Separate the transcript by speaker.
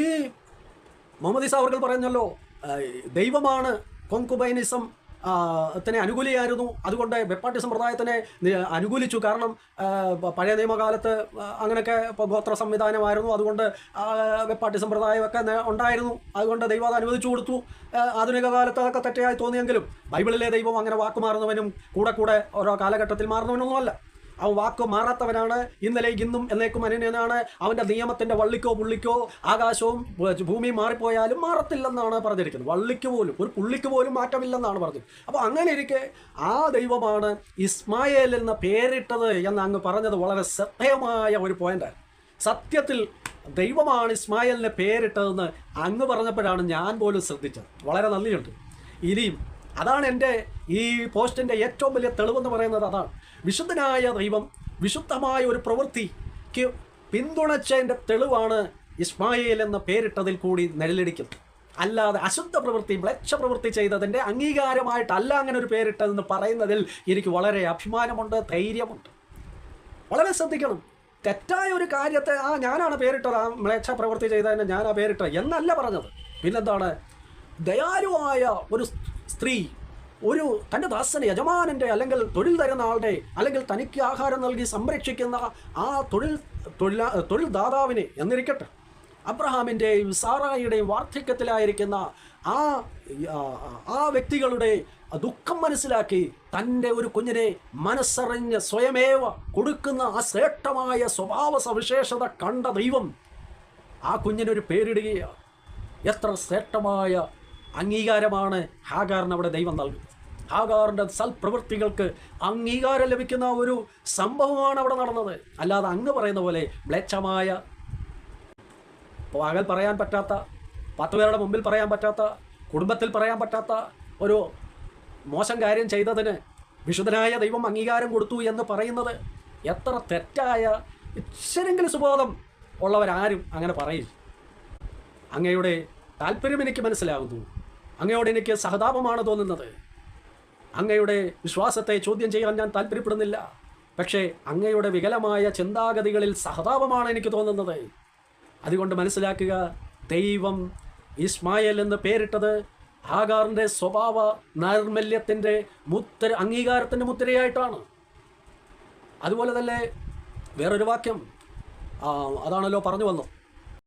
Speaker 1: ഈ മുഹമ്മദ് ഇസ പറഞ്ഞല്ലോ ദൈവമാണ് കൊങ്കുബൈനിസം ത്തിനെ അനുകൂലിയായിരുന്നു. അതുകൊണ്ട് വെപ്പാട്ടി സമ്പ്രദായത്തിനെ അനുകൂലിച്ചു. കാരണം പഴയ നിയമകാലത്ത് അങ്ങനെയൊക്കെ ഗോത്ര സംവിധാനമായിരുന്നു. അതുകൊണ്ട് വെപ്പാട്ടി സമ്പ്രദായമൊക്കെ ഉണ്ടായിരുന്നു. അതുകൊണ്ട് ദൈവം അത് അനുവദിച്ചു കൊടുത്തു. ആധുനിക കാലത്ത് അതൊക്കെ തെറ്റായി തോന്നിയെങ്കിലും ബൈബിളിലെ ദൈവം അങ്ങനെ വാക്കുമാറുന്നവനും കൂടെ കൂടെ ഓരോ കാലഘട്ടത്തിൽ മാറുന്നവനൊന്നുമല്ല. അവൻ വാക്ക് മാറാത്തവനാണ്. ഇന്നലെ ഇന്നും എന്നേക്കും അനന്യനാണ്. അവന്റെ നിയമത്തിന്റെ വള്ളിക്കോ പുള്ളിക്കോ ആകാശവും ഭൂമിയും മാറിപ്പോയാലും മാറത്തില്ലെന്നാണ് പറഞ്ഞിരിക്കുന്നത്. വള്ളിക്ക് പോലും ഒരു പുള്ളിക്ക് പോലും മാറ്റമില്ലെന്നാണ് പറഞ്ഞത് അപ്പോൾ അങ്ങനെ ഇരിക്കെ ആ ദൈവമാണ് ഇസ്മായേൽ എന്ന പേരിട്ടത് എന്ന് അങ്ങ് പറഞ്ഞത് വളരെ ശ്രദ്ധേയമായ ഒരു പോയിന്റാണ് സത്യത്തിൽ ദൈവമാണ് ഇസ്മായേലിനെ പേരിട്ടതെന്ന് അങ്ങ് പറഞ്ഞപ്പോഴാണ് ഞാൻ പോലും ശ്രദ്ധിച്ചത്. വളരെ നന്ദിയുണ്ട്. ഇനിയും അതാണ് എന്റെ ഈ പോസ്റ്റിന്റെ ഏറ്റവും വലിയ തെളിവെന്ന് പറയുന്നത് അതാണ്. വിശുദ്ധനായ ദൈവം വിശുദ്ധമായ ഒരു പ്രവൃത്തിക്ക് പിന്തുണച്ചതിന്റെ തെളിവാണ് ഇസ്മായേൽ എന്ന പേരിട്ടതിൽ കൂടി നിഴലിടിക്കുന്നത്. അല്ലാതെ അശുദ്ധ പ്രവൃത്തി മ്ലച്ച പ്രവൃത്തി ചെയ്തതിന്റെ അംഗീകാരമായിട്ടല്ല അങ്ങനെ ഒരു പേരിട്ടതെന്ന് പറയുന്നതിൽ എനിക്ക് വളരെ അഭിമാനമുണ്ട് ധൈര്യമുണ്ട്. വളരെ ശ്രദ്ധിക്കണം. തെറ്റായ ഒരു കാര്യത്തെ ആ ഞാനാണ് പേരിട്ടത് ആ മ്ലേച്ഛ പ്രവൃത്തി ചെയ്തതിന് ഞാനാ പേരിട്ടത് എന്നല്ല പറഞ്ഞത്. പിന്നെന്താണ്? ദയാലുവായ ഒരു സ്ത്രീ ഒരു തന്റെ ദാസന് യജമാനന്റെ അല്ലെങ്കിൽ തൊഴിൽ തരുന്ന ആളുടെ അല്ലെങ്കിൽ തനിക്ക് ആഹാരം നൽകി സംരക്ഷിക്കുന്ന ആ തൊഴിൽ തൊഴിലാ തൊഴിൽ ദാതാവിനെ എന്നിരിക്കട്ടെ. അബ്രഹാമിന്റെയും സാറായിയുടെയും വാർദ്ധക്യത്തിലായിരിക്കുന്ന ആ ആ- വ്യക്തികളുടെ ദുഃഖം മനസ്സിലാക്കി തന്റെ ഒരു കുഞ്ഞിനെ മനസ്സറിഞ്ഞ് സ്വയമേവ കൊടുക്കുന്ന ആ ശ്രേഷ്ഠമായ സ്വഭാവ സവിശേഷത കണ്ട ദൈവം ആ കുഞ്ഞിനൊരു പേരിടുകയാണ്. എത്ര ശ്രേഷ്ഠമായ അംഗീകാരമാണ് ഹാഗാറിന് അവിടെ ദൈവം നൽകുന്നത്. ഹാഗാറിന്റെ സൽപ്രവൃത്തികൾക്ക് അംഗീകാരം ലഭിക്കുന്ന ഒരു സംഭവമാണ് അവിടെ നടന്നത്. അല്ലാതെ അങ്ങ് പറയുന്ന പോലെ മ്ലേച്ഛമായ പകൽ പറയാൻ പറ്റാത്ത പത്ത് പേരുടെ മുമ്പിൽ പറയാൻ പറ്റാത്ത കുടുംബത്തിൽ പറയാൻ പറ്റാത്ത ഒരു മോശം കാര്യം ചെയ്തതിന് വിശുദ്ധനായ ദൈവം അംഗീകാരം കൊടുത്തു എന്ന് പറയുന്നത് എത്ര തെറ്റായ ഇച്ചിരെങ്കിലും സുബോധം ഉള്ളവരാരും അങ്ങനെ പറയില്ല. അങ്ങയുടെ താല്പര്യം എനിക്ക് മനസ്സിലാകുന്നു. അങ്ങയോട് എനിക്ക് സഹതാപമാണ് തോന്നുന്നത്. അങ്ങയുടെ വിശ്വാസത്തെ ചോദ്യം ചെയ്യാൻ ഞാൻ താല്പര്യപ്പെടുന്നില്ല. പക്ഷേ അങ്ങയുടെ വികലമായ ചിന്താഗതികളിൽ സഹതാപമാണ് എനിക്ക് തോന്നുന്നത്. അതുകൊണ്ട് മനസ്സിലാക്കുക ദൈവം ഇസ്മായേൽ എന്ന് പേരിട്ടത് ഹാഗാറിന്റെ സ്വഭാവ നൈർമല്യത്തിന്റെ മുത്തര അംഗീകാരത്തിന്റെ മുത്തരയായിട്ടാണ്. അതുപോലെ തന്നെ വേറൊരു വാക്യം അതാണല്ലോ പറഞ്ഞു വന്നു